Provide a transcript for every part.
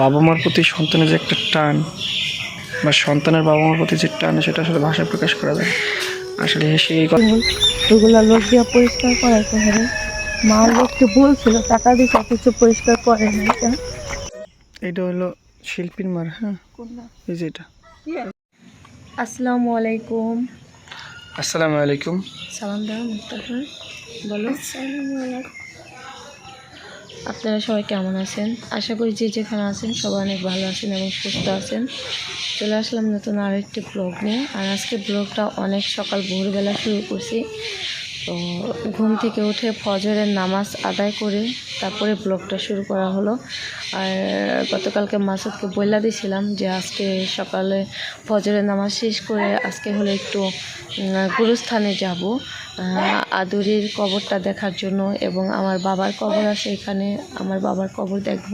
বাবা মার প্রতি সন্তানের যে একটা টান বা সন্তানের বাবা মার প্রতি যে টান সেটা আসলে ভাষায় প্রকাশ করা যায়। আসলে সেই কথা লোক দিয়ে পরিষ্কার করাইতে হবে মা লোককে বলছিল টাকা দিচ্ছে কিছু পরিষ্কার করে না এটা। হলো শিল্পীর মার হ্যাঁ? এই যে এটা। আসসালামু আলাইকুম। আসসালামু আলাইকুম। সালাম দাও মুস্তাফা বলো। আপনারা সবাই কেমন আছেন? আশা করি যে যেখানে আছেন সবাই অনেক ভালো আছেন এবং সুস্থ আছেন। চলে আসলাম নতুন আরেকটি ব্লগ নিয়ে। আর আজকে ব্লগটা অনেক সকাল ভোরবেলা শুরু করছি। তো ঘুম থেকে উঠে ফজরের নামাজ আদায় করে তারপরে ব্লগটা শুরু করা হলো। আর গতকালকে মাসুদকে বইলা দিয়েছিলাম যে আজকে সকালে ফজরের নামাজ শেষ করে আজকে হলো একটু গুরুস্থানে যাব। আদুরির কবরটা দেখার জন্য এবং আমার বাবার কবর আছে এখানে আমার বাবার কবর দেখব।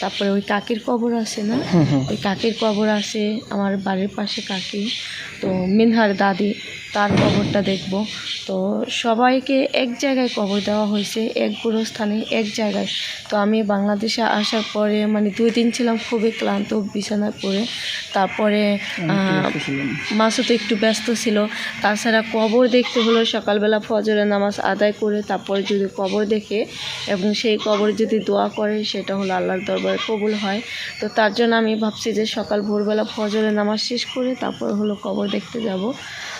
তারপরে ওই কাকির কবর আছে না? ওই কাকির কবর আছে আমার বাড়ির পাশে কাকি। তো মিনহার দাদি তার কবরটা দেখব। তো সবাইকে এক জায়গায় কবর দেওয়া হয়েছে এক গুরুস্থানে এক জায়গায়। তো আমি বাংলাদেশে আসার পরে মানে দুই দিন ছিলাম খুবই ক্লান্ত বিছানায় পড়ে। তারপরে মাসুদ একটু ব্যস্ত ছিল। তাছাড়া কবর দেখতে হলো সকালবেলা ফজরের নামাজ আদায় করে তারপরে যদি কবর দেখে এবং সেই কবর যদি দোয়া করে সেটা হলো আল্লাহর দরবারে কবুল হয়। তো তার জন্য আমি ভাবছি যে সকাল ভোরবেলা ফজরের নামাজ শেষ করে তারপর হলো কবর দেখতে যাব।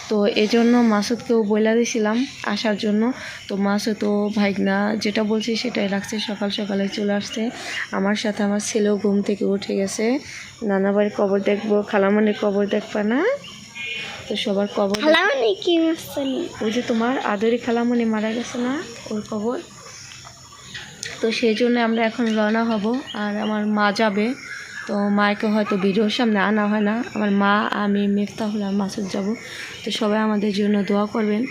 তো এই জন্য মাসুদকেও বইলা দিয়েছিলাম আসার জন্য। তো মাসুদ ও ভাইগনা যেটা বলছি সেটাই রাখছে সকাল সকালে চলে আসছে। আমার সাথে আমার ছেলেও ঘুম থেকে উঠে গেছে। নানা বাড়ির কবর দেখব খালামনির কবর দেখবা না? তো সবার কবর খালামণি কি ওই যে তোমার আদরি খালামণি মারা গেছে না ওর কবর? তো সেই জন্য আমরা এখন রওনা হব আর আমার মা যাবে। তো মাকে হয়তো ভিডিওর সামনে আনা হয় না। আমার মা, আমি, মেফতাহুল আর মাসুদ যাব। তো সবাই আমাদের জন্য দোয়া করবেন।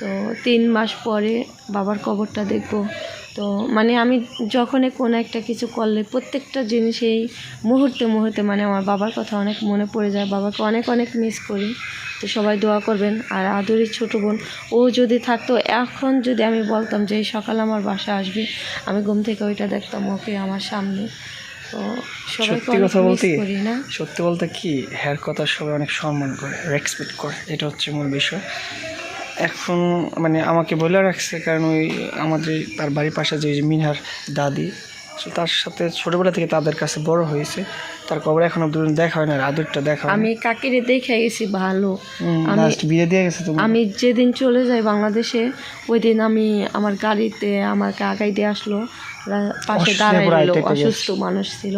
তো তিন মাস পরে বাবার কবরটা দেখব। তো মানে আমি যখনই কোনো একটা কিছু করলে প্রত্যেকটা জিনিসেই মুহূর্তে মুহূর্তে মানে আমার বাবার কথা অনেক মনে পড়ে যায়। বাবাকে অনেক অনেক মিস করি। তো সবাই দোয়া করবেন। আর আদুরির ছোটো বোন, ও যদি থাকতো, এখন যদি আমি বলতাম যে এই সকালে আমার বাসা আসবে, আমি ঘুম থেকে ওইটা দেখতাম, ওকে আমার সামনে। তো সত্যি কথা বলতে না। সত্যি বলতে কি হ্যার কথা সবাই অনেক সম্মান করে রেসপেক্ট করে এটা হচ্ছে মূল বিষয়। এখন মানে আমাকে বলে রাখছে কারণ ওই আমাদের তার বাড়ির পাশে যে মিনহার দাদি তার সাথে ছোটবেলা থেকে তাদের কাছে বড় হয়েছে। তার কবর এখনও দুদিন দেখা হয় না আদরটা দেখা আমি কাকিরে দেখে গেছি ভালো। আমি বিয়ে দিয়ে গেছে তুমি আমি যেদিন চলে যাই বাংলাদেশে ওই দিন আমি আমার গাড়িতে আমাকে আগাই দিয়ে আসলো। পাশে দাঁড়াই। অসুস্থ মানুষ ছিল।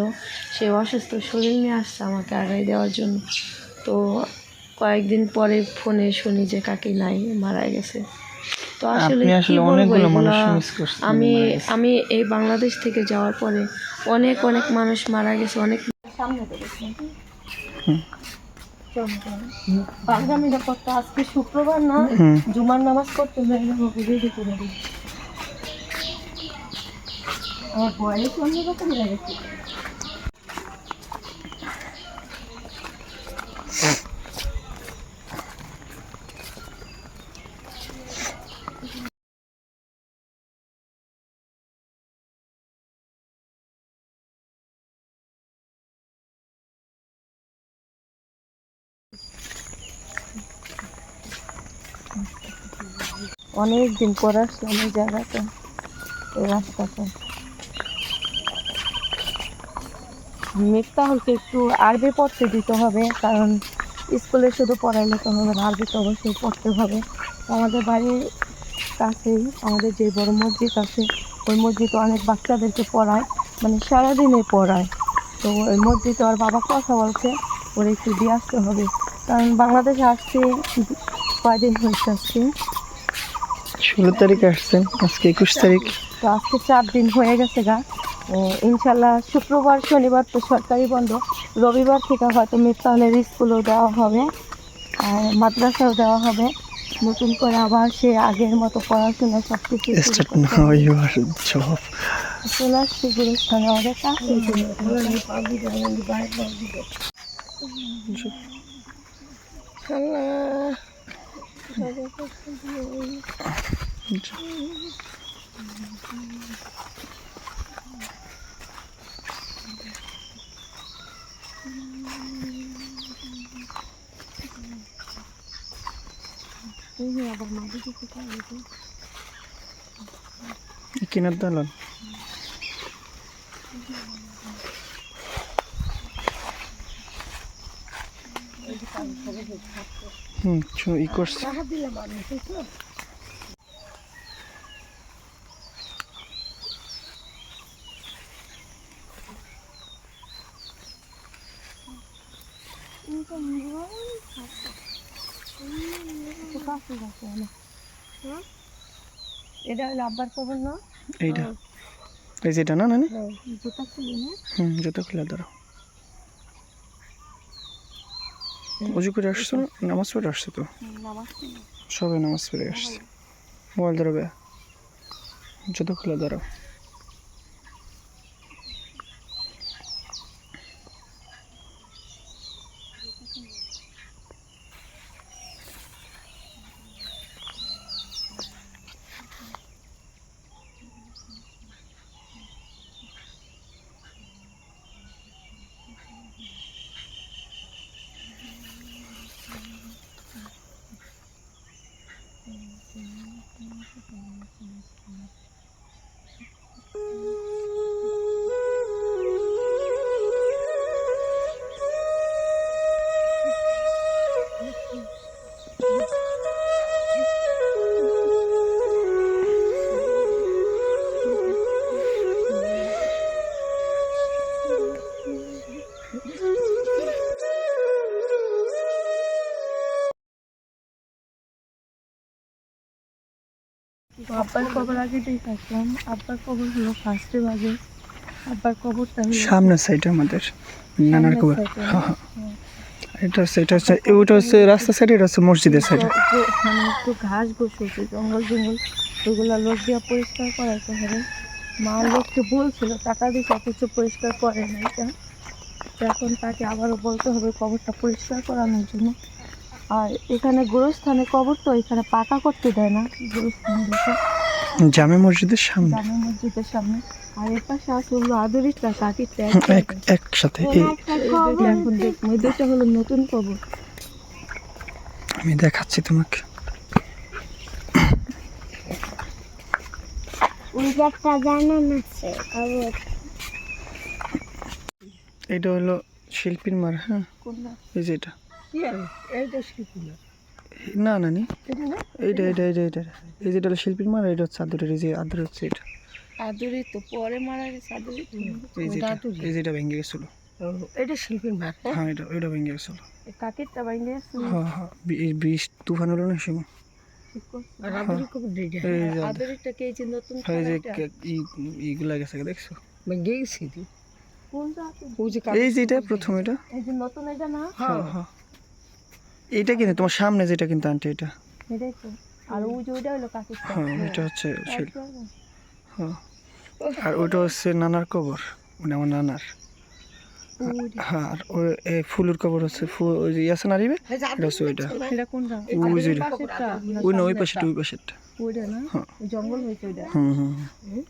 সে অসুস্থ শরীর নিয়ে আসছে আমাকে আগাই দেওয়ার জন্য। তো কয়েকদিন পরে ফোনে শুনি যে কাকি নাই মারা গেছে। তো আসলে আমি আমি এই বাংলাদেশ থেকে যাওয়ার পরে অনেক অনেক মানুষ মারা গেছে অনেক করতে আজকে শুক্রবার না জুমার নামাজ করতে দিই আমার বয়স অন্যরকম লাগছে অনেক দিন পর আসলাম এই জায়গাটা এই রাস্তাটা মিফতাহুলকে একটু আরবি পড়তে দিতে হবে কারণ স্কুলে শুধু পড়াইলে তো হবে না আরবি তো অবশ্যই পড়তে হবে। আমাদের বাড়ির কাছেই আমাদের যে বড় মসজিদ আছে ওই মসজিদে অনেক বাচ্চাদেরকে পড়ায় মানে সারাদিনে পড়ায়। তো ওই মসজিদে ওর বাবা কথা বলছে ওর একটু দিয়ে আসতে হবে। কারণ বাংলাদেশে আসছে কয়দিন হয়েছে আসছে ষোলো তারিখ আসছেন আজকে একুশ তারিখ। তো আজকে চার দিন হয়ে গেছে গা। ইনশাল্লাহ শুক্রবার শনিবার তো সরকারি বন্ধ। রবিবার থেকে হয়তো মিফতাহলের স্কুলও দেওয়া হবে আর মাদ্রাসাও দেওয়া হবে। নতুন করে আবার সে আগের মতো পড়াশোনা সব কিছু চলে আসছি গুরুস্থানে কিনার দালান হুম ই করছে। এটা হলো আব্বার না? এইটা। এই যেটা না নানি? জুতা খুলি না। হুম জুতো খুলে ধরো উজু করে আসছো? নামাজ পড়ে আসছো তো? সবাই নামাজ পড়ে আসছে। মোবাইল ধরো বে জুতো খুলে ধরো আব্বার কবর আগে দেখে আসলাম আব্বার কবর হলো ফার্স্টে বাজে। আব্বার কবরটা সামনের সাইডে আমাদের নানার কবর। হ্যাঁ হ্যাঁ এটা হচ্ছে এটা হচ্ছে ওটা হচ্ছে রাস্তার সাইডে এটা হচ্ছে মসজিদের সাইডে জ- মানে একটু ঘাস হচ্ছে জঙ্গল জঙ্গল ওগুলো লোক দিয়ে পরিষ্কার করাইতে হবে। মা লোককে বলছিল টাকা দিয়ে সব কিছু পরিষ্কার করে না এটা এখন তাকে আবারও বলতে হবে কবরটা পরিষ্কার করানোর জন্য। আর এখানে গোরস্থানে কবর তো এখানে পাকা করতে দেয় না গোরস্থান দেখে। জামে মসজিদের সামনে। জামে মসজিদের সামনে। আর এর পাশে আছে হলো আদরিটা কাকিরটা একসাথে। এখন দেখব এই দুইটা হলো নতুন আমি দেখাচ্ছি তোমাকে। এটা হলো শিল্পীর মার হ্যাঁ? এই যে এটা। এইটা শিল্পী না না এটা এইটা এইটা এইটা এইটা। এই যেটা হলো শিল্পীর মারা এটা হচ্ছে আদরের এই যে আদর হচ্ছে এটা। আদুরি তো পরে মারা গেছে আদুরি এই যেটা এই যেটা ভেঙে গেছিল। এটা শিল্পীর মার হ্যাঁ? এটা ওইটা ভেঙে গেছিল। কাকিরটা বাইন্দে আছে হ্যাঁ হ্যাঁ বৃষ্টি তুফান হলো না সময় দিই এই যে যে গেছে দেখছ? ভেঙে গেছে যে যেটা প্রথম এটা। নতুন এটা না? হ্যাঁ হ্যাঁ। এইটা কিন্তু তোমার সামনে যেটা কিন্তু আন্টি এটা। এটাই তো। আর ওই যে ওইটা হলো কাকিরটা হ্যাঁ এটা হচ্ছে হ্যাঁ। আর ওইটা হচ্ছে নানার কবর মানে আমার নানার। হ্যাঁ আর ওই এই ফুলের কবর হচ্ছে ফুল ওই যে ইয়াসে না রিবে এটা হচ্ছে ওইটা। এটা ওই যে ওই না ওই পাশেটা ওই ওইটা না? হ্যাঁ। জঙ্গল হয়েছে ওইটা? হুম হুম হুম।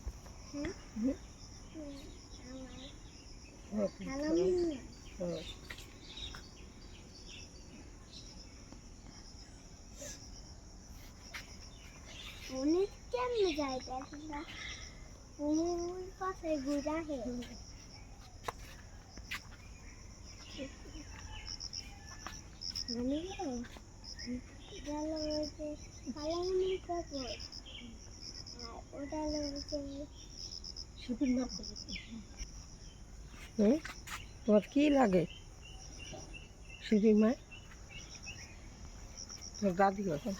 উনি কেমনে যায় দেখলা ওই পাশে ঘুরা হে মানে গেল ওই যে কালামনি কাপড় আর ওটা হলো হচ্ছে শিল্পীর নাম হুম? তোমার কি লাগে? শিল্পীর মায় তোর দাদি আছে।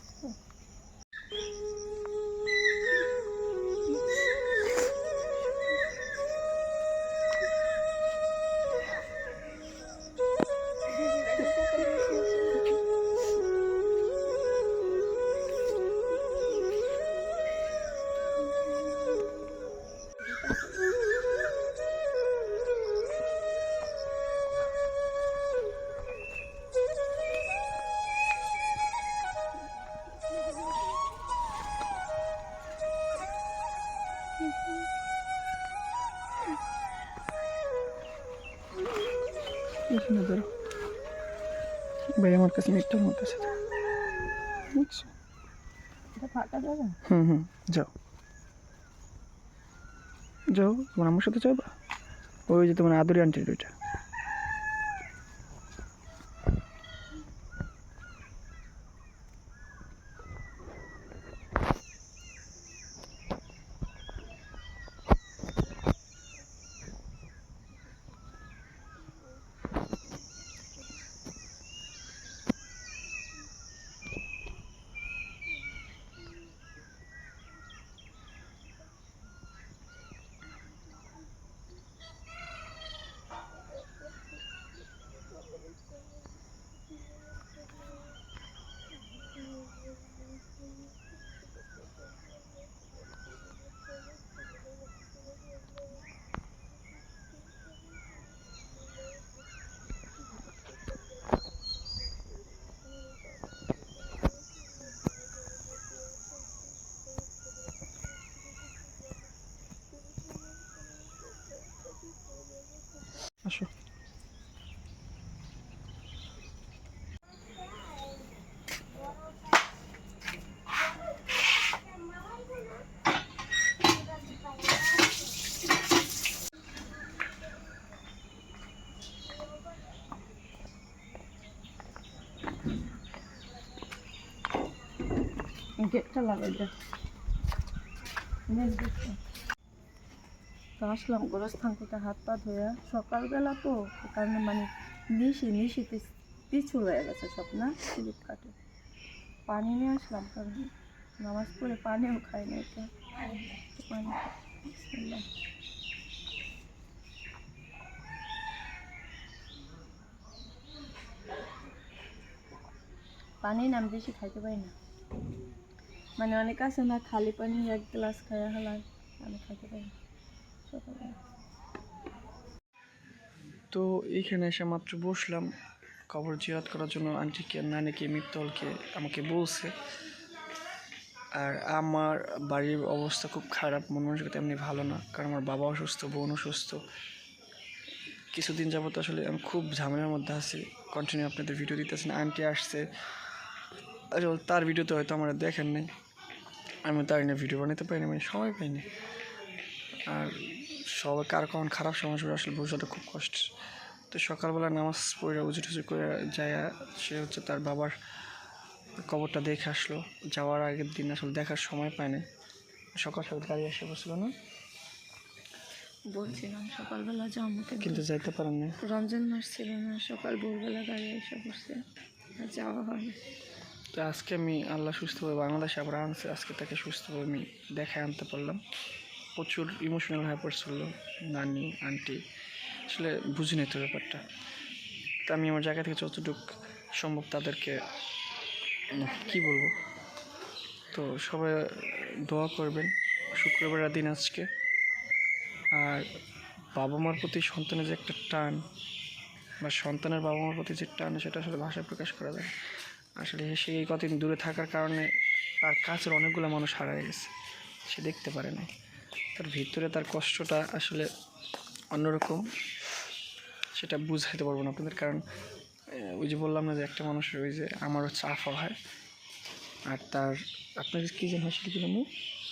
ভাই আমার কাছে মিটটা আমার কাছে বুঝছ? হুম হুম যাও। যাও তোমার আমার সাথে যাবা? ওই যে তোমার আদরি আন্টির ওইটা। Ha şu. Get to love it. Let's get to তো আসলাম গোরস্থান থেকে হাত পা ধোয়া। সকালবেলা তো কারণে মানে নিশি নিশিতে পিছু হয়ে গেছে সব, না? স্লিপ কাটে। পানি নিয়ে আসলাম কারণ নামাজ পড়ে পানিও খাই না এটা। পানি। পানি নাম বেশি খাইতে পারি না। মানে অনেক আছে না, খালি পানি, এক গ্লাস খাইয়া হলাম আমি খাইতে পারি না। তো এইখানে এসে মাত্র বসলাম। কবর জিয়ারত করার জন্য আন্টিকে, নানিকে, মিত্তলকে আমাকে বলছে। আর আমার বাড়ির অবস্থা খুব খারাপ মন মানসিকতা এমনি ভালো না, কারণ আমার বাবা অসুস্থ, বোন অসুস্থ। কিছুদিন যাবত আসলে আমি খুব ঝামেলার মধ্যে আছি। কন্টিনিউ আপনাদের ভিডিও দিতেছেন, আন্টি আসছে। আসলে তার ভিডিও তো হয়তো আমরা দেখেন নাই। আমি তার নিয়ে ভিডিও বানাতে পারিনি মানে সময় পাইনি। আর সবাই কার কখন খারাপ সময় শুরু আসলে বোঝাটা খুব কষ্ট। তো সকালবেলা নামাজ পড়ে উজু টুজু করে যায় সে হচ্ছে তার বাবার কবরটা দেখে আসলো। যাওয়ার আগের দিন আসলে দেখার সময় পায় না সকাল সকাল গাড়ি এসে বসল না? বলছিলাম সকালবেলা যাব কিন্তু কিন্তু যাইতে পারেন না রমজান মাস ছিল না সকাল ভোরবেলা গাড়ি এসে পড়ছে আর যাওয়া হয় তো আজকে আমি আল্লাহ সুস্থভাবে বাংলাদেশে আবার আনছে আজকে তাকে সুস্থভাবে আমি দেখায় আনতে পারলাম। প্রচুর ইমোশনাল হয়ে পড়ছিল, নানি আন্টি আসলে বুঝি নাই তো ব্যাপারটা। তো আমি আমার জায়গা থেকে যতটুক সম্ভব তাদেরকে, কি বলব? তো সবাই দোয়া করবেন শুক্রবার দিন আজকে। আর বাবা মার প্রতি সন্তানের যে একটা টান, বা সন্তানের বাবা মার প্রতি যে টান, সেটা আসলে ভাষায় প্রকাশ করা যায় আসলে সে এই কতদিন দূরে থাকার কারণে তার কাছের অনেকগুলো মানুষ হারায় গেছে। সে দেখতে পারে না তার ভিতরে তার কষ্টটা আসলে অন্যরকম সেটা বুঝাইতে পারব না আপনাদের। কারণ ওই যে বললাম না যে একটা মানুষের ওই যে আমার হচ্ছে আফা হয় আর তার আপনার কী যেন হয় শিল্পী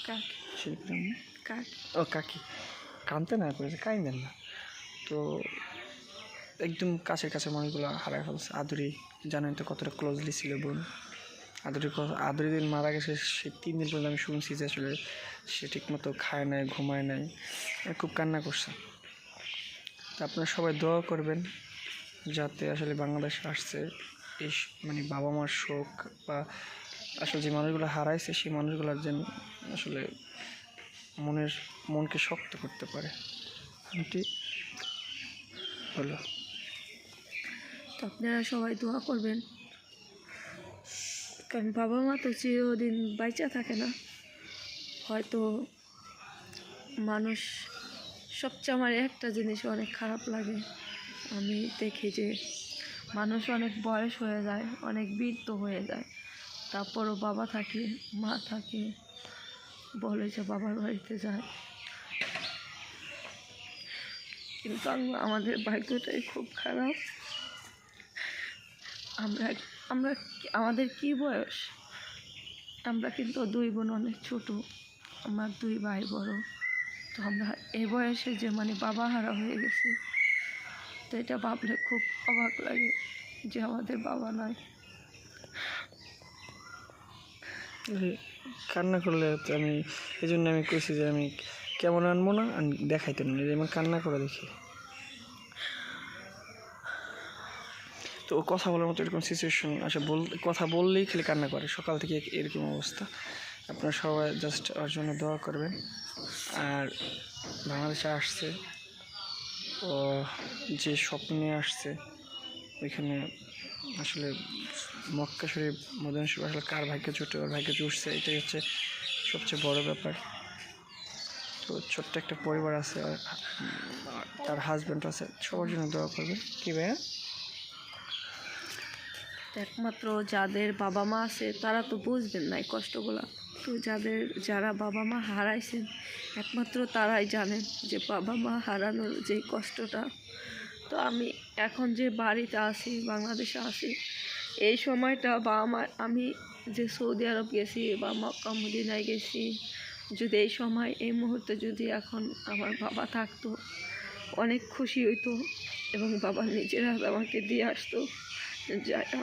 কাক। শিল্পী কাক। ও কাকি। কানতে না করেছে কাইন্দেন না। তো একদম কাছের কাছের মানুষগুলো হারায় ফেলছে। আদুরি জানেন তো কতটা ক্লোজলি ছিল বোন। আদুরি ক- আদুরি দিন মারা গেছে, সে তিন দিন পর্যন্ত আমি শুনছি যে আসলে সে ঠিকমতো খায় নাই, ঘুমায় নাই। খুব কান্না করছে। তা আপনারা সবাই দোয়া করবেন যাতে আসলে বাংলাদেশে আসছে এই মানে বাবা মার শোক বা আসলে যে মানুষগুলো হারাইছে, সেই মানুষগুলোর যেন আসলে মনের, মনকে শক্ত করতে পারে। আন্টি হলো আপনারা সবাই দোয়া করবেন। কারণ বাবা মা তো চিরদিন বাইচা থাকে না। হয়তো মানুষ সবচেয়ে আমার একটা জিনিস অনেক খারাপ লাগে। আমি দেখি যে মানুষ অনেক বয়স হয়ে যায়, অনেক বৃদ্ধ হয়ে যায়। তারপরও বাবা থাকে, মা থাকে, বলে যে বাবার বাড়িতে যায়। কিন্তু আম- আমাদের ভাগ্যটাই খুব খারাপ। আমরা আমরা আমাদের কি বয়স? আমরা কিন্তু দুই বোন অনেক ছোট। আমার দুই ভাই বড়। তো আমরা এই বয়সে যে মানে বাবা হারা হয়ে গেছি। তো এটা ভাবলে খুব অবাক লাগে যে আমাদের বাবা এই কান্না করলে আমি এই জন্য আমি কইছি যে আমি কেমন আনব না দেখাইতে না আমার কান্না করে দেখি। তো কথা বলার মতো এরকম সিচুয়েশন আসে বল, কথা বললেই খালি কান্না করে। সকাল থেকে এরকম অবস্থা। আপনারা সবাই জাস্ট ওর জন্য দোয়া করবেন। আর বাংলাদেশে আসছে। ও যে স্বপ্নে আসছে, ওইখানে আসলে মক্কা শরীফ, মদিনা শরীফ আসলে কার ভাগ্যে জুটে, ওর ভাগ্যে জুটছে, এটাই হচ্ছে সবচেয়ে বড় ব্যাপার। তো ছোট্ট একটা পরিবার আছে, আর তার হাজব্যান্ড আছে, সবার জন্য দোয়া করবে কী ভাইয়া? একমাত্র যাদের বাবা মা আছে, তারা তো বুঝবেন না এই কষ্টগুলা। তো যাদের, যারা বাবা মা হারাইছেন, একমাত্র তারাই জানেন যে বাবা মা হারানোর যে কষ্টটা। তো আমি এখন যে বাড়িতে আছি, বাংলাদেশে আছি, এই সময়টা বা আমার, আমি যে সৌদি আরব গেছি বা মক্কা, মদিনায় গেছি, যদি এই সময়, এই মুহূর্তে যদি এখন আমার বাবা থাকতো, অনেক খুশি হইতো এবং বাবা নিজের হাতে আমাকে দিয়ে আসতো।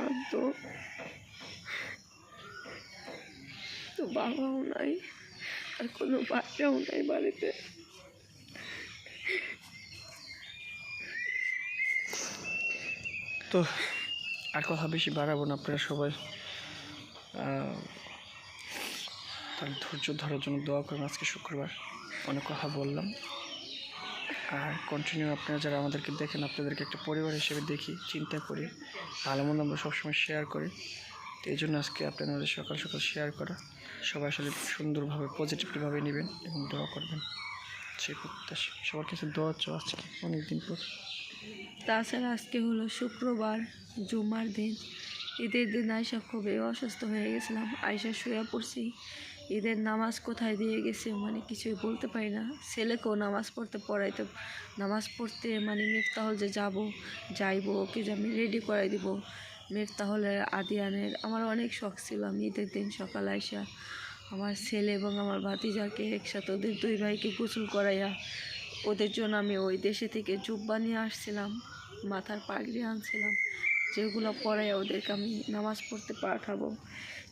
আনতো তো বাবাও নাই, আর কোনো বাচ্চাও নাই বাড়িতে। তো আর কথা বেশি বাড়াবো না আপনারা সবাই। তার ধৈর্য ধরার জন্য দোয়া করবেন। আজকে শুক্রবার। অনেক কথা বললাম। আর কন্টিনিউ আপনারা যারা আমাদেরকে দেখেন, আপনাদেরকে একটা পরিবার হিসেবে দেখি, চিন্তা করি, ভালো মন্দ আমরা সবসময় শেয়ার করি। তো এই জন্য আজকে আপনাদের সকাল সকাল শেয়ার করা। সবাই আসলে সুন্দরভাবে পজিটিভলিভাবে নেবেন এবং দোয়া করবেন। সেই প্রত্যাশা। সবার কাছে দোয়া চাও আজকে, অনেকদিন পর। তাছাড়া আজকে হলো শুক্রবার, জুমার দিন। ঈদের দিন আয়সা খুবই অসুস্থ হয়ে গেছিলাম। আয়সা শুয়ে পড়ছি। ঈদের নামাজ কোথায় দিয়ে গেছে মানে কিছুই বলতে পারি না। ছেলেকেও নামাজ পড়তে পড়াইতে নামাজ পড়তে মানে মিফতাহল যে যাব, যাইবো ওকে যে আমি রেডি করাই দিব। মিফতাহলের আদিয়ানের, আমার অনেক শখ ছিল আমি ঈদের দিন সকাল আইসা আমার ছেলে এবং আমার ভাতিজাকে একসাথে ওদের দুই ভাইকে গোসল করাইয়া ওদের জন্য আমি ওই দেশে থেকে জুব্বা নিয়ে আসছিলাম, মাথার পাগড়ি আনছিলাম। যেগুলো পরাই ওদেরকে আমি নামাজ পড়তে পাঠাবো।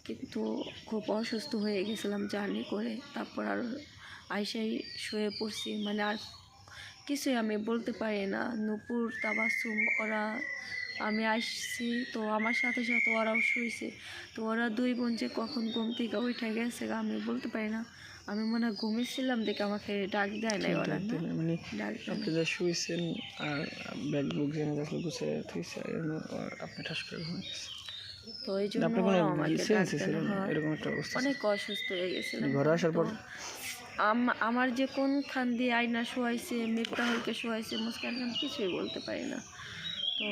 কিন্তু খুব অসুস্থ হয়ে গেছিলাম জার্নি করে। তারপর আর আইসাই শুয়ে পড়ছি। মানে আর কিছুই আমি বলতে পারি না। নুপুর তাবাসুম ওরা, আমি আসছি। তো আমার সাথে সাথে ওরাও শুয়েছে তো ওরা দুই বোন যে কখন ঘুম থেকে উঠে গেছে আমি বলতে পারি না। আমি মনে হয় ঘুমিয়েছিলাম দেখে আমাকে ডাক দেয় নাই ওরা মানে ডাক দেয় আপনি যা শুয়েছেন আর ব্যাগ বুক জেনে দেখলে গুছে থুইছে আর আপনি ঠাস করে ঘুমিয়ে গেছেন। তো এই জন্য আপনার আমাকে। এরকম একটা অবস্থা অনেক অসুস্থ হয়ে গেছিলাম। ঘরে আসার পর? আম- আমার যে কোন খান দিয়ে আয়না শোয়াইছে মেঘটা মিফতাহুলকে শোয়াইছে মুস্কান খান কিছুই বলতে পারি না। তো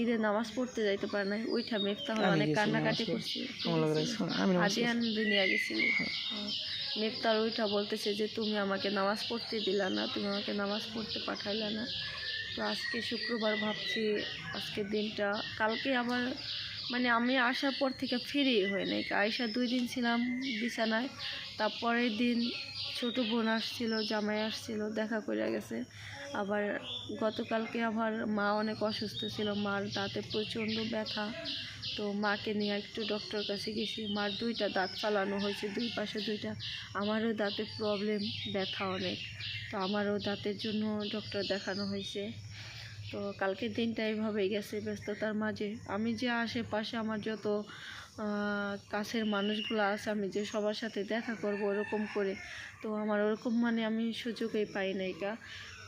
ঈদের নামাজ পড়তে যাইতে পারে না ওইটা মেফতা আমি অনেক কান্নাকাটি করছে। আদিয়ান দুনিয়া গেছিল মেফতার ওইটা বলতেছে যে তুমি আমাকে নামাজ পড়তে দিলা না তুমি আমাকে নামাজ পড়তে পাঠাইলা না। তো আজকে শুক্রবার ভাবছি আজকের দিনটা কালকে আবার মানে আমি আসার পর থেকে ফ্রি হয়ে নাই। আয়সা দুই দিন ছিলাম বিছানায়, তারপরের দিন ছোট বোন আসছিল, জামাই আসছিল, দেখা করে গেছে। আবার গতকালকে আমার মা অনেক অসুস্থ ছিল, মার দাঁতে প্রচণ্ড ব্যথা। তো মাকে নিয়ে একটু ডক্টর কাছে গেছি। মার দুইটা দাঁত ফালানো হয়েছে, দুই পাশে দুইটা। আমারও দাঁতে প্রবলেম ব্যথা অনেক। তো আমারও দাঁতের জন্য ডক্টর দেখানো হয়েছে। তো কালকের দিনটা এইভাবেই গেছে ব্যস্ততার মাঝে। আমি যে আশেপাশে আমার যত কাছের মানুষগুলো আছে, আমি যে সবার সাথে দেখা করব ওরকম করে, তো আমার ওরকম মানে আমি সুযোগই পাই নাই কা।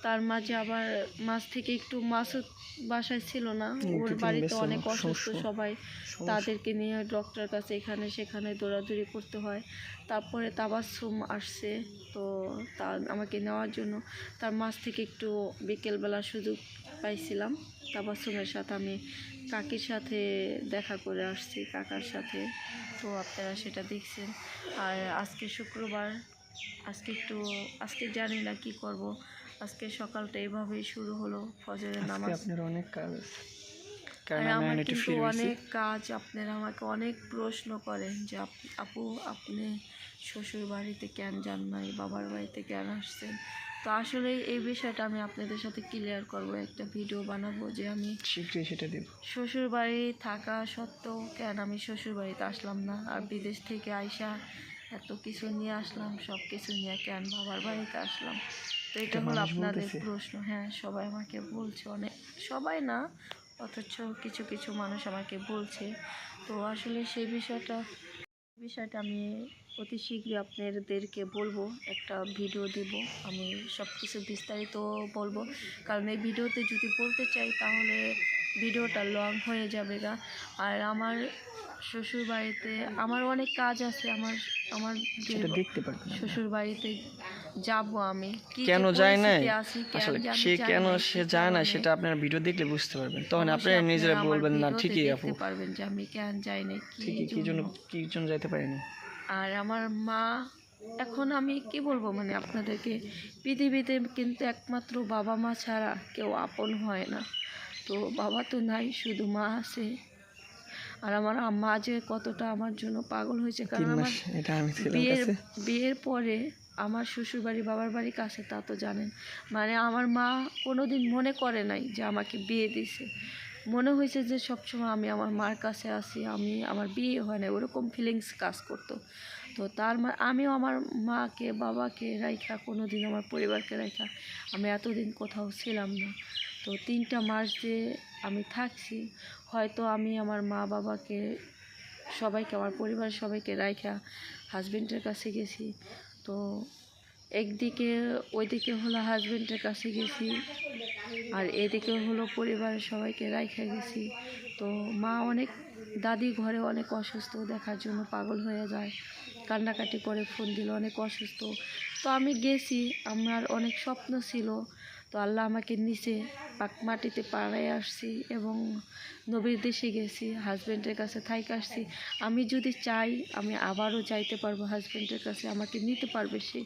তার মাঝে আবার মাছ থেকে একটু মাছও বাসায় ছিল না। ওর বাড়িতে অনেক অসুস্থ সবাই। তাদেরকে নিয়ে ডক্টর কাছে এখানে সেখানে দৌড়াদৌড়ি করতে হয়। তারপরে তাবাসুম আসছে। তো তা আমাকে নেওয়ার জন্য তার মাছ থেকে একটু বিকেলবেলা সুযোগ পাইছিলাম। তাবাসুমের সাথে আমি কাকির সাথে দেখা করে আসছি কাকার সাথে। তো আপনারা সেটা দেখছেন। আর আজকে শুক্রবার আজকে একটু আজকে জানি না কী করব। আজকে সকালটা এভাবেই শুরু হলো ফজরের নামাজ। আপনার অনেক কাজ আর আমি আমার একটু কিন্তু অনেক কাজ আপনারা আমাকে অনেক প্রশ্ন করেন যে আপ- আপু আপনি শ্বশুর বাড়িতে কেন যান নাই বাবার বাড়িতে কেন আসছেন? তো আসলে এই বিষয়টা আমি আপনাদের সাথে ক্লিয়ার করব একটা ভিডিও বানাবো যে আমি শীঘ্রই সেটা দেব। শ্বশুর বাড়ি থাকা সত্ত্বেও কেন আমি শ্বশুর বাড়িতে আসলাম না? আর বিদেশ থেকে আইসা এত কিছু নিয়ে আসলাম সব কিছু নিয়ে কেন বাবার বাড়িতে আসলাম? তো এটা হলো আপনাদের প্রশ্ন। হ্যাঁ সবাই আমাকে বলছে অনেক সবাই না অথচ কিছু কিছু মানুষ আমাকে বলছে। তো আসলে সেই বিষয়টা বিষয়টা আমি অতি শীঘ্রই আপনাদেরকে বলব একটা ভিডিও দিব। আমি সব কিছু বিস্তারিত বলব। কারণ এই ভিডিওতে যদি বলতে চাই তাহলে ভিডিওটা লং হয়ে যাবে গা আর আমার শ্বশুর বাড়িতে আমার অনেক কাজ আছে আমার আমার সেটা দেখতে পারবেন। শ্বশুর বাড়িতে যাব আমি। কেন যায় কেন আসলে সে কেন সে যায় না সেটা আপনারা ভিডিও দেখলে বুঝতে পারবেন। তখন আপনারা নিজেরা বলবেন না ঠিকই আপু। পারবেন যে আমি কেন যাই নাই ঠিকই কি জন্য কি জন্য যাইতে পারিনি? আর আমার মা এখন আমি কি বলব মানে আপনাদেরকে পৃথিবীতে কিন্তু একমাত্র বাবা মা ছাড়া কেউ আপন হয় না। তো বাবা তো নাই শুধু মা আছে। আর আমার মা যে কতটা আমার জন্য পাগল হয়েছে কারণ আমার বিয়ের বিয়ের পরে আমার শ্বশুর বাড়ি বাবার বাড়ি কাছে তা তো জানেন। মানে আমার মা কোনো দিন মনে করে নাই যে আমাকে বিয়ে দিছে মনে হয়েছে যে সবসময় আমি আমার মার কাছে আসি আমি আমার বিয়ে হয় না ওরকম ফিলিংস কাজ করতো। তো তার মা আমিও আমার মাকে বাবাকে রাইখা কোনো দিন আমার পরিবারকে রাইখা আমি এতদিন কোথাও ছিলাম না। তো তিনটা মাস যে আমি থাকছি হয়তো আমি আমার মা বাবাকে, সবাইকে, আমার পরিবারের সবাইকে রাইখা হাজবেন্ডের কাছে গেছি। তো একদিকে, ওইদিকে হলো হাজবেন্ডের কাছে গেছি আর এদিকে হলো পরিবারের সবাইকে রাইখা গেছি। তো মা অনেক, দাদি ঘরে অনেক অসুস্থ, দেখার জন্য পাগল হয়ে যায়। কান্নাকাটি করে, ফোন দিল অনেক অসুস্থ। তো আমি গেছি, আমার অনেক স্বপ্ন ছিল তো আল্লাহ আমাকে নিচে পাক মাটিতে পাড়ায় আসছি এবং নবীর দেশে গেছি হাজব্যান্ডের কাছে থাইকে আসছি। আমি যদি চাই, আমি আবারও যাইতে পারব হাজব্যান্ডের কাছে আমাকে নিতে পারবে সে।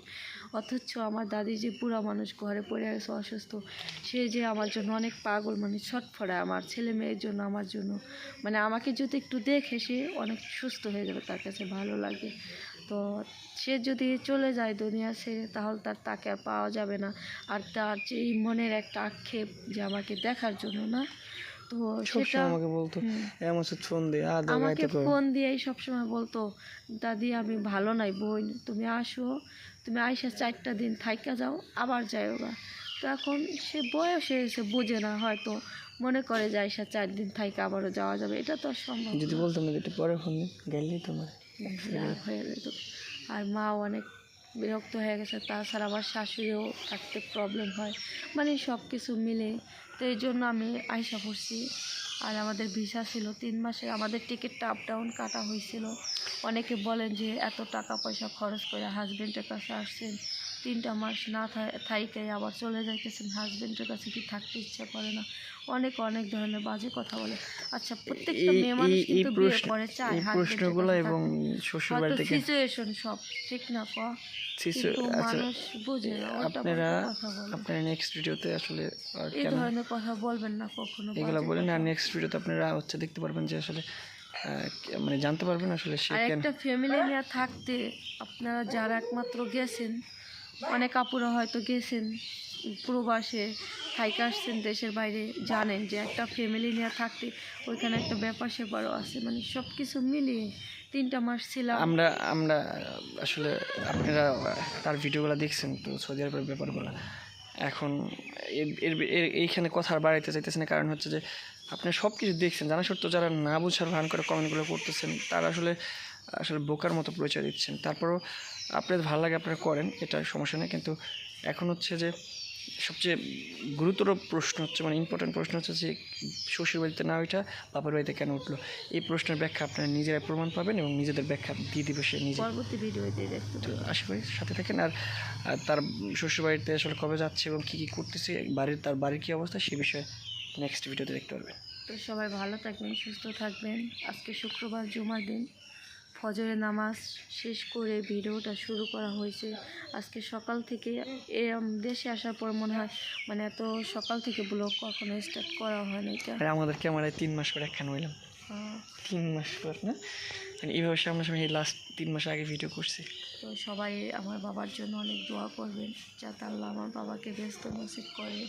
অথচ আমার দাদি যে বুড়া মানুষ ঘরে পড়ে আছে, অসুস্থ, সে যে আমার জন্য অনেক পাগল মানে ছটফড়ায় আমার, ছেলে মেয়ের জন্য, আমার জন্য। মানে আমাকে যদি একটু দেখে, সে অনেক সুস্থ হয়ে যাবে, তার কাছে ভালো লাগে। তো সে যদি চলে যায় দুনিয়া ছেড়ে তাহলে তার তাকে আর পাওয়া যাবে না। আর তার যে মনের একটা আক্ষেপ যে আমাকে দেখার জন্য না তো সেটা আমাকে বলতো সে ফোন দিয়ে আমাকে ফোন দিয়েই সবসময় বলতো দাদি আমি ভালো নাই বোন তুমি আসো তুমি আইসা চারটা দিন থাইকা যাও আবার যাও গা তো এখন সে বয়স হয়েছে বোঝে না হয়তো মনে করে যে আইসা চার দিন থাইকা আবারও যাওয়া যাবে এটা তো আর সম্ভব যদি। বলতাম যে পরে ফোন গেলেই তোমার হয়ে আর মা অনেক বিরক্ত হয়ে গেছে, তাছাড়া আবার শাশুড়িও থাকতে প্রবলেম হয়। মানে সব কিছু মিলে। তো এই জন্য আমি আইসা করছি আর আমাদের ভিসা ছিল, তিন মাসে আমাদের টিকিটটা আপ ডাউন কাটা হয়েছিল। অনেকে বলেন যে এত টাকা পয়সা খরচ করে হাজব্যান্ডের কাছে আসছেন। তিনটা মাস না থাইকে আবার চলে যাইতেছেন হাজব্যান্ডের কাছে কি থাকতে ইচ্ছা করে না? অনেক অনেক ধরনের বাজে কথা বলে। আচ্ছা প্রত্যেকটা মেয়ে মানুষ এই- এই কিন্তু বিয়ের প্রশ্ন পরে চায় এই প্রশ্নগুলো এবং শ্বশুর বাড়ি থেকে সিচুয়েশন সব ঠিক না ক? আচ্ছা মানুষ বুঝে আপনারা আপনারা নেক্সট ভিডিওতে আসলে এই ধরনের কথা বলবেন না কখনো এগুলো বলেন আর নেক্সট ভিডিওতে আপনারা হচ্ছে দেখতে পারবেন যে আসলে মানে জানতে পারবেন আসলে সে একটা ফ্যামিলি নিয়ে থাকতে আপনারা যারা একমাত্র গেছেন অনেক আপুরা হয়তো গেছেন প্রবাসে থাইকে আসছেন দেশের বাইরে, জানেন যে একটা ফ্যামিলি নিয়ে থাকতে ওইখানে একটা ব্যাপার স্যাপারও আছে। মানে সব কিছু মিলিয়ে তিনটা মাস ছিলাম। আমরা আমরা আসলে আপনারা তার ভিডিওগুলো দেখছেন তো, সৌদি আরবের ব্যাপারগুলো। এখন এইখানে কথা বাড়াইতে চাইতেছে না। কারণ হচ্ছে যে আপনি সব কিছু দেখছেন, জানা সত্ত্বেও যারা না বোঝার ভান করে কমেন্টগুলো করতেছেন, তারা আসলে আসলে বোকার মতো পরিচয় দিচ্ছেন। তারপরও আপনাদের ভালো লাগে আপনারা করেন এটা সমস্যা নেই। কিন্তু এখন হচ্ছে যে সবচেয়ে গুরুতর প্রশ্ন হচ্ছে মানে ইম্পর্টেন্ট প্রশ্ন হচ্ছে যে শ্বশুর বাড়িতে না ওইটা বাবার বাড়িতে কেন উঠল? এই প্রশ্নের ব্যাখ্যা আপনারা নিজেরাই প্রমাণ পাবেন এবং নিজেদের ব্যাখ্যা দিয়ে দিবে সে নিজে। পরবর্তী ভিডিওতে আশা করি সাথে থাকেন। আর আর তার শ্বশুর বাড়িতে আসলে কবে যাচ্ছে এবং কী কী করতেছে বাড়ির তার বাড়ির কী অবস্থা সে বিষয়ে নেক্সট ভিডিওতে দেখতে পারবেন। তো সবাই ভালো থাকবেন সুস্থ থাকবেন। আজকে শুক্রবার জুমার দিন। ফজরের নামাজ শেষ করে ভিডিওটা শুরু করা হয়েছে। আজকে সকাল থেকে এ দেশে আসার পর মনে হয় মানে এত সকাল থেকে ব্লগ কখনো স্টার্ট করা হয় না এটা আর আমাদের ক্যামেরায় তিন মাস পরে একখান হইলাম। তিন মাস পর না? মানে এইভাবে সামনাসামনি লাস্ট তিন মাস আগে ভিডিও করছি। তো সবাই আমার বাবার জন্য অনেক দোয়া করবেন যাতে আল্লাহ আমার বাবাকে ব্যস্ত নসিব করে।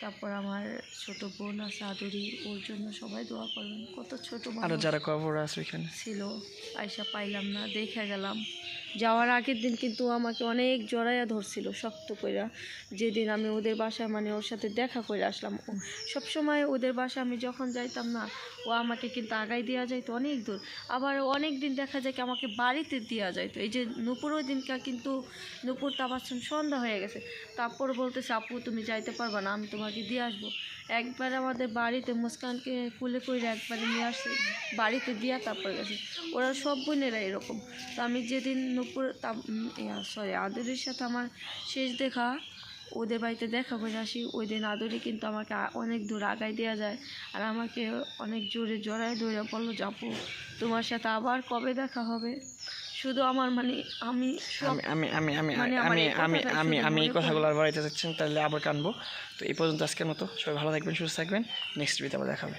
তারপর আমার ছোট বোন আছে আদুরি ওর জন্য সবাই দোয়া করবেন। কত ছোট আরও যারা কবর আছে ওইখানে। ছিল আয়সা পাইলাম না দেখে গেলাম। যাওয়ার আগের দিন কিন্তু আমাকে অনেক জড়াইয়া ধরছিল, শক্ত কইরা। যেদিন আমি ওদের বাসায় মানে ওর সাথে দেখা করে আসলাম, ও সবসময় ওদের বাসায় আমি যখন যাইতাম না, ও আমাকে কিন্তু আগাই দেওয়া যাইতো অনেক দূর। আবার অনেক দিন দেখা যায় কি আমাকে বাড়িতে দেওয়া যাইতো। এই যে নুপুর ওই কিন্তু নুপুর তাবাসন সন্ধ্যা হয়ে গেছে। তারপর বলতেছে, আপু, তুমি যাইতে পারবা না, আমি তোমাকে দিয়ে আসব। একবার আমাদের বাড়িতে মুস্কানকে কুলে করে একবারে নিয়ে আসছে বাড়িতে দিয়া তারপর গেছে। ওরা সব বোনেরা এরকম। তো আমি যেদিন নুপুর সরি আদরের সাথে আমার শেষ দেখা, ওদের বাড়িতে দেখা করে আসি। ওই দিন আদরে কিন্তু আমাকে অনেক দূর আগায় দেওয়া যায় আর আমাকে অনেক জোরে জড়ায় ধরে বলল যাব তোমার সাথে আবার কবে দেখা হবে? শুধু আমার মানে আমি আমি আমি আমি আমি মানে আমি আমি আমি আমি এই কথাগুলো আর বাড়িতে যাচ্ছেন তাহলে আবার কানবো। তো এই পর্যন্ত আজকের মতো। সবাই ভালো থাকবেন সুস্থ থাকবেন। নেক্সট ভিডিওতে আবার দেখাবে